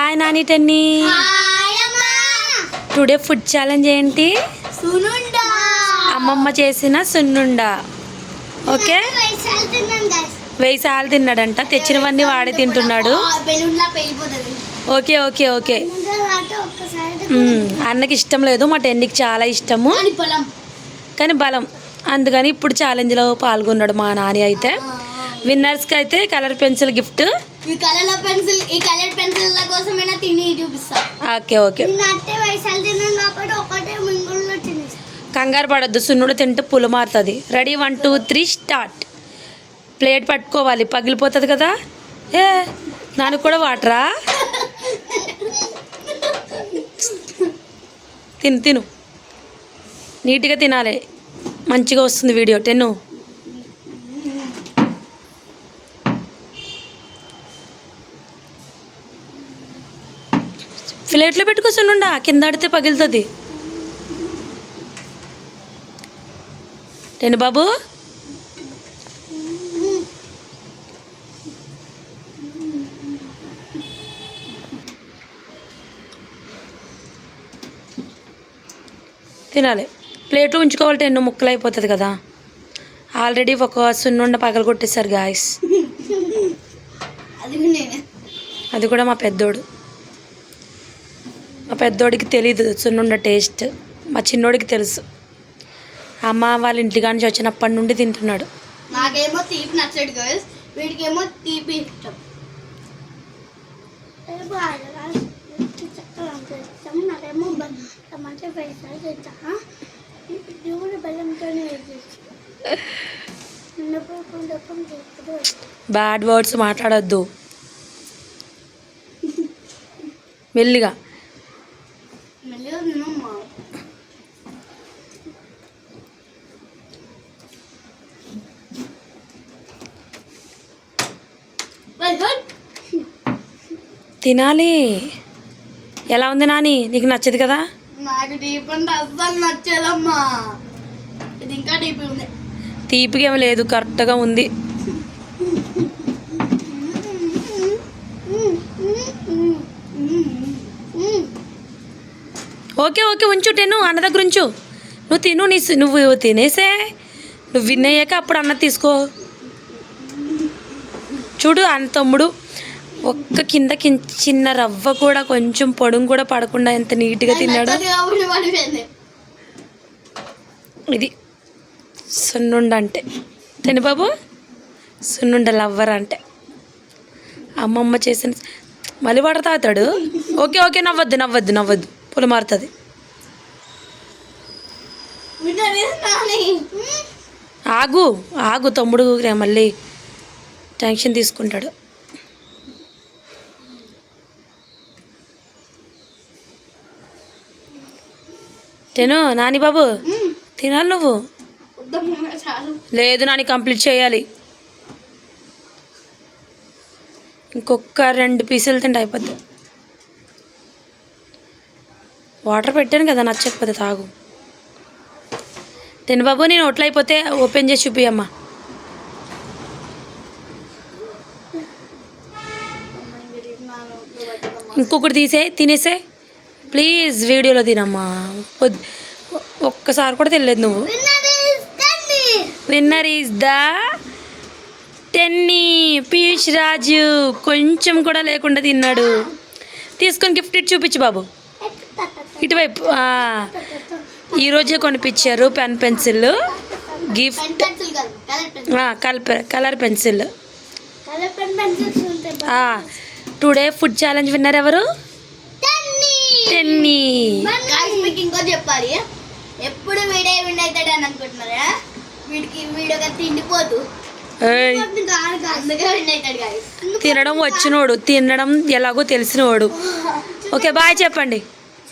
Hi Nani టెన్ని. Today food challenge ఏంటి? అమ్మమ్మ చేసిన సున్నుండా. ఓకే? వెయ్యి సార్లు తిన్నాడంట. తెచ్చినవన్నీ వాడే తింటున్నాడు. Okay okay okay. అన్నకి ఇష్టం లేదు. మా టెన్నికి చాలా ఇష్టము. కానీ బలం. అందుకని ఇప్పుడు ఛాలెంజ్లో పాల్గొన్నాడు మా నాని అయితే. విన్నర్స్కి అయితే కలర్ పెన్సిల్ గిఫ్ట్. ఈ కలర్ పెన్సిల్ ఈ కలర్ పెన్సిల్ కోసమైనా తిని చూపిస్తా. Okay okay. అట్టే వయసాలు తిన్నాను కాబట్టి ఒకటే మింగుల్లో తినేస్తా కంగారు పడద్దు సున్నుడు తింటే పులు మారుతుంది. Ready one two three start plate పట్టుకోవాలి పగిలిపోతుంది కదా? ఏ నాన్న కూడా వాటరా? తిను తిను. నీట్గా తినాలి. మంచిగా వస్తుంది వీడియో. టెన్ను. ప్లేట్లో పెట్టుకో సున్నుండా కింద ఆడితే పగిలుతుంది. టెన్ను బాబు? తినాలి. ప్లేట్లో ఉంచుకోవాలి టెన్ను ముక్కలు అయిపోతుంది కదా. ఆల్రెడీ ఒక సున్నుండ పగల కొట్టేశారు గాయస్ నేనే. అది కూడా మా పెద్దోడు. మా పెద్దోడికి తెలీదు సున్నుండ టేస్ట్. మా చిన్నోడికి తెలుసు. అమ్మ వాళ్ళ ఇంటికా నుంచి వచ్చినప్పటి నుండి తింటున్నాడు. నాకేమో తీపి నచ్చడు గర్ల్స్ వీడికేమో తీపి ఇష్టం. నాకేమో బ్యాడ్ వర్డ్స్ మాట్లాడొద్దు. మెల్లిగా. మెల్లగా తినమ్మా తినాలి. ఎలా ఉంది నాని? నీకు నచ్చదు కదా? నాకు డీప్ అంటే అస్సలు నచ్చదమ్మా. ఇది ఇంకా డీప్ ఉంది. తీపిగా ఏమి లేదు కరెక్ట్గా ఉంది. ఓకే ఓకే ఉంచు టెను అన్న దగ్గర ఉంచు. నువ్వు తిను నీ నువ్వు తినేసే. నువ్వు విన్ అయ్యాక అప్పుడు అన్న తీసుకో. చూడు అన్న తమ్ముడు ఒక్క కింద చిన్న రవ్వ కూడా కొంచెం పొడుం కూడా పడకుండా ఎంత నీట్గా తిన్నాడు. ఇది సున్నుండ అంటే. తిని బాబు. సున్నుండ లవ్వర్ అంటే. అమ్మమ్మ చేసిన మళ్ళీ తాగుతాడు. Okay okay నవ్వద్దు నవ్వద్దు నవ్వద్దు. పొల మారుతుంది విన్నది నాని ఆగు ఆగు తమ్ముడు మళ్ళీ టెన్షన్ తీసుకుంటాడు. తిను నాని బాబు. తినాలి నువ్వు? లేదు నాని కంప్లీట్ చేయాలి. ఇంకొక రెండు పీసులు తింటే అయిపోద్ది. వాటర్ పెట్టాను కదా నచ్చకపోతే తాగు. తిను బాబు నేను ఒట్లు అయిపోతే ఓపెన్ చేసి చూపియమ్మా ఇంకొకటి తీసే తినేసే? ప్లీజ్ వీడియోలో తినమ్మా. ఒక్కసారి కూడా తెలియదు నువ్వు. Winner is the Tenny Piyush Raju కొంచెం కూడా లేకుండా తిన్నాడు. తీసుకొని గిఫ్ట్ ఇటు చూపించు బాబు. ఇటువైపు ఈరోజే కొనిపించారు pen pencil gift. Colour colour pencil. Today food challenge winner ఎవరు? టెన్నీ. గాయ్స్ మీకు ఇంకో చెప్పాలి. ఎప్పుడు వీడే విన్ అనుకుంటున్నారా? వీడికి తినడం వచ్చినోడు తినడం ఎలాగో తెలిసినోడు. ఓకే బాయ్ చెప్పండి.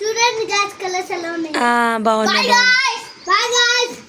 చూడండి గాయ్స్